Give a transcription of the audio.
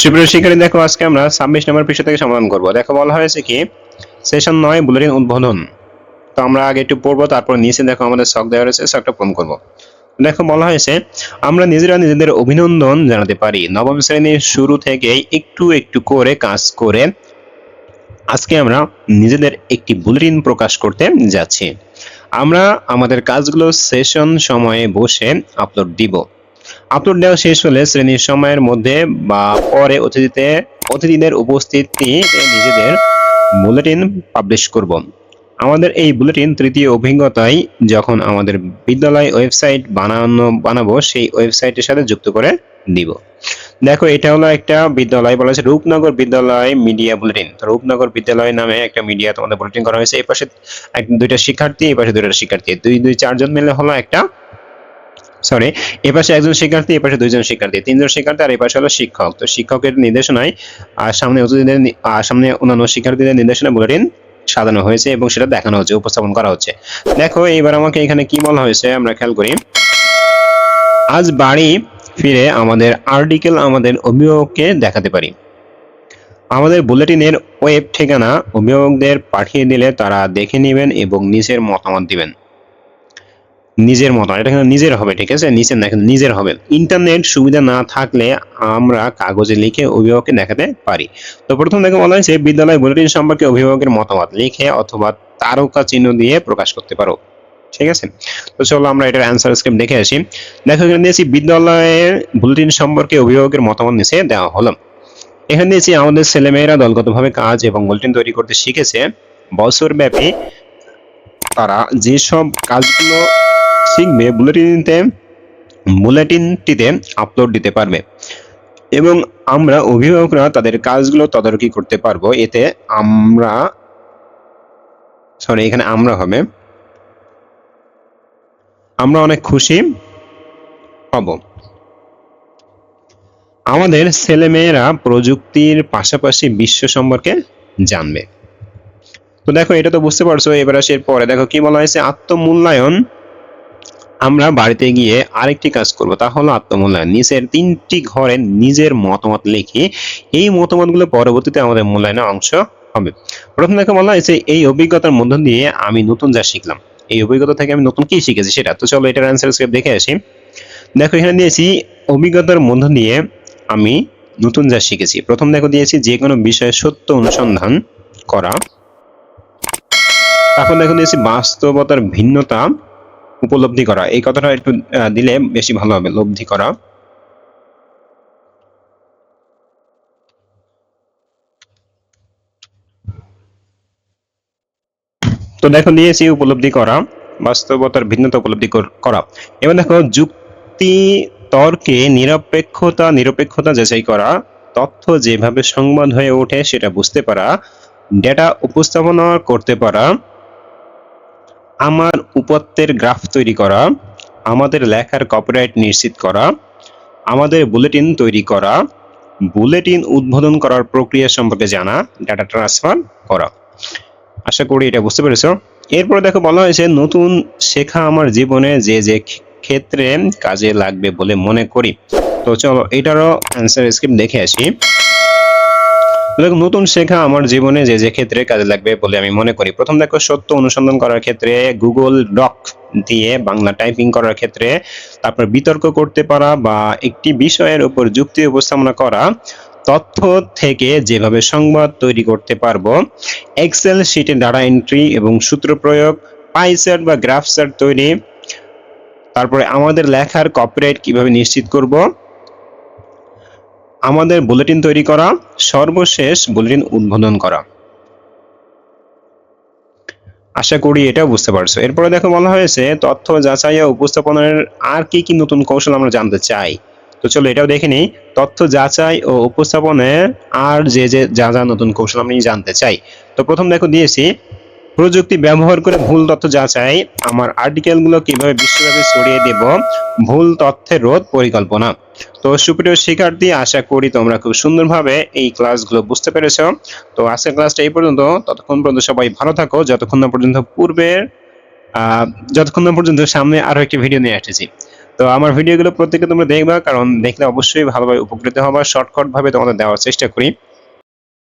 সুপ্রিয় শিক্ষার্থী, দেখো আজকে আমরা ছাব্বিশ নম্বর পৃষ্ঠা থেকে সমাধান করব। দেখো বলা হয়েছে কি, সেশন নয়, বুলেটিন উদ্বোধন। তো আমরা আগে একটু পড়ব, তারপর নিচে দেখো আমাদের শখ দেওয়া রয়েছে, শখটা পূরণ করব। দেখো বলা হয়েছে, আমরা নিজেরা নিজেদের অভিনন্দন জানাতে পারি। নবম শ্রেণির শুরু থেকে একটু একটু করে কাজ করে আজকে আমরা নিজেদের একটি বুলেটিন প্রকাশ করতে যাচ্ছি। আমরা আমাদের কাজগুলো সেশন সময়ে বসে আপলোড দিব। আপলোড দেওয়া শেষ হলে শ্রেণির সময়ের মধ্যে বা পরে অতিথিতে অতিথিদের উপস্থিতিতে নিজেদের বুলেটিন পাবলিশ করব। আমাদের এই বুলেটিন তৃতীয় অভিজ্ঞতায় যখন আমাদের বিদ্যালয় ওয়েবসাইট বানানো, বানাবো, সেই ওয়েবসাইটের সাথে যুক্ত করে দিব দেখো, এটা হলো একটা বিদ্যালয়, বলা হয়েছে রূপনগর বিদ্যালয় মিডিয়া বুলেটিন। রূপনগর বিদ্যালয় নামে একটা মিডিয়া তোমাদের বুলেটিন করা হয়েছে। এই পাশে দুইটা শিক্ষার্থী, এই পাশে দুইটা শিক্ষার্থী। দুই দুই, চারজন মিলে হলো একটা সরি এ পাশে একজন শিক্ষার্থী, এ পাশে দুইজন শিক্ষার্থী। তিনজন শিক্ষার্থী আর এই পাশে হলো শিক্ষক। তো শিক্ষকের নির্দেশনায় আর সামনে অতিথিদের আর সামনে অন্যান্য শিক্ষার্থীদের নির্দেশনা বুলেটিন সাজানো হয়েছে এবং সেটা দেখানো হচ্ছে, উপস্থাপন করা হচ্ছে। দেখো, এইবার আমাকে এখানে কি বলা হয়েছে, আমরা খেয়াল করি। আজ বাড়ি ফিরে আমাদের আর্টিকেল আমাদের অভিভাবককে দেখাতে পারি। আমাদের বুলেটিনের ওয়েব ঠিকানা অভিভাবকদের পাঠিয়ে দিলে তারা দেখে নেবেন এবং নিজের মতামত দিবেন। নিজের মতো, এটা কিন্তু নিজের হবে, ঠিক আছে? নিচের না, কিন্তু নিজের হবে। ইন্টারনেট সুবিধা না থাকলে আমরা কাগজে লিখে অভিভাবককে দেখাতে পারি। তো প্রথম দেখে বলা হয়েছে, বিদ্যালয় বুলেটিন সম্পর্কে অভিভাবকের মতামত লিখে অথবা তারকা চিহ্ন দিয়ে প্রকাশ করতে পারো। ঠিক আছে? তো চলো আমরা এটার অ্যান্সার স্ক্রিপ্ট দেখে আসি। দেখো, এখানে দিয়েছি, বিদ্যালয়ের বুলেটিন সম্পর্কে অভিভাবকের মতামত নিচে দেওয়া হলো। এখানে দিয়েছি, আমাদের ছেলেমেয়েরা দলগতভাবে কাজ এবং বুলেটিন তৈরি করতে শিখেছে। বছরব্যাপী তারা যেসব কাজগুলো শিখবে বুলেটিনতে বুলেটিনটিতে আপলোড দিতে পারবে। এবং আমরা অভিভাবকরা তাদের কাজগুলো তদারকি করতে পারব। এতে আমরা সরি এখানে আমরা হবে। আমরা অনেক খুশি হব। আমাদের ছেলেমেয়েরা প্রযুক্তির পাশাপাশি বিশ্ব সম্পর্কে জানবে। তো দেখো, এটা তো বুঝতে পারছ, এবার আসে পরে দেখো, কি বলা হয়েছে? আত্মমূল্যায়ন। আমরা বাড়িতে গিয়ে আরেকটি কাজ করব। তা হলো আত্মমূল্যায়ন। নিচের তিনটি ঘরে নিজের মতামত লিখে এই মতামতগুলো পরবর্তীতে আমাদের মূল্যায়নের অংশ হবে। প্রথম দেখে, বলা হয়েছে, এই অভিজ্ঞতার মধ্য দিয়ে আমি নতুন যা শিখলাম। এই অভিজ্ঞতা থেকে আমি নতুন কি শিখেছি সেটা। তো চলো, এটার অ্যান্সার স্ক্রিপ্ট দেখে আসি। দেখো, এখানে দিয়েছি, অভিজ্ঞতার মধ্য দিয়ে আমি নতুন যা শিখেছি। প্রথম দেখো, দিয়েছি, যে কোনো বিষয়ে সত্য অনুসন্ধান করা। তারপর দেখো দিয়েছি বাস্তবতার ভিন্নতা উপলব্ধি করা। এই কথাটা একটু দিলে বেশি ভালো হবে, লব্ধি করা। তো দেখো দিয়েছি উপলব্ধি করা, বাস্তবতার ভিন্নতা উপলব্ধি করা এবার দেখো, যুক্তি, তর্কে নিরপেক্ষতা নিরপেক্ষতা যাচাই করা, তথ্য যেভাবে সংবাদ হয়ে ওঠে সেটা বুঝতে পারা ডেটা উপস্থাপনা করতে পারা আমার উপত্যের গ্রাফ তৈরি করা, আমাদের লেখার কপিরাইট নিশ্চিত করা, আমাদের বুলেটিন তৈরি করা বুলেটিন উদ্বোধন করার প্রক্রিয়া সম্পর্কে জানা ডাটা ট্রান্সফার করা। আশা করি এটা বুঝতে পেরেছ। এরপরে দেখো বলা হয়েছে, নতুন শেখা আমার জীবনে যে যে ক্ষেত্রে কাজে লাগবে বলে মনে করি। তো চলো, এটারও অ্যান্সার স্ক্রিপ্ট দেখে আসি। নতুন শেখা আমার জীবনে যে যে ক্ষেত্রে কাজে লাগবে বলে আমি মনে করি। প্রথম দেখো, সত্য অনুসন্ধান করার ক্ষেত্রে গুগল ডক দিয়ে বাংলা টাইপিং করার ক্ষেত্রে, তারপর বিতর্ক করতে পারা বা একটি বিষয়ের উপর যুক্তি উপস্থাপনা করা, তথ্য থেকে যেভাবে সংবাদ তৈরি করতে পারব এক্সেল শিটে ডাটা এন্ট্রি এবং সূত্র প্রয়োগ পাই চার্ট বা গ্রাফ চার্ট তৈরি, তারপরে আমাদের লেখার কপিরাইট কীভাবে নিশ্চিত করব আমাদের বুলেটিন তৈরি করা, সর্বশেষ বুলেটিন উদ্বোধন করা। আশা করি এটাও বুঝতে পারছ। এরপরে দেখো বলা হয়েছে, তথ্য যাচাই ও উপস্থাপনের আর কি কি নতুন কৌশল আমরা জানতে চাই। তো চলো এটাও দেখে নিই। তথ্য যাচাই ও উপস্থাপনের আর যে যে যা যা নতুন কৌশল আমি জানতে চাই। তো প্রথম দেখো দিয়েছি, প্রযুক্তি ব্যবহার করে ভুল তথ্য যাচাই। আমার আর্টিকেলগুলো কীভাবে বিশ্বব্যাপী ছড়িয়ে দেব, ভুল তথ্যের রোধ পরিকল্পনা। তো সুপ্রিয় শিক্ষার্থী, আশা করি তোমরা খুব সুন্দরভাবে এই ক্লাসগুলো বুঝতে পেরেছ। তো আজকের ক্লাসটা এই পর্যন্ত। ততক্ষণ পর্যন্ত সবাই ভালো থাকো। যতক্ষণ না পর্যন্ত পূর্বের যতক্ষণ না পর্যন্ত সামনে আরও একটি ভিডিও নিয়ে আসতেছি তো আমার ভিডিওগুলো প্রত্যেকে তোমরা দেখবা, কারণ দেখলে অবশ্যই ভালোভাবে উপকৃত হবা। শর্টকাট ভাবে তোমাদের দেওয়ার চেষ্টা করি।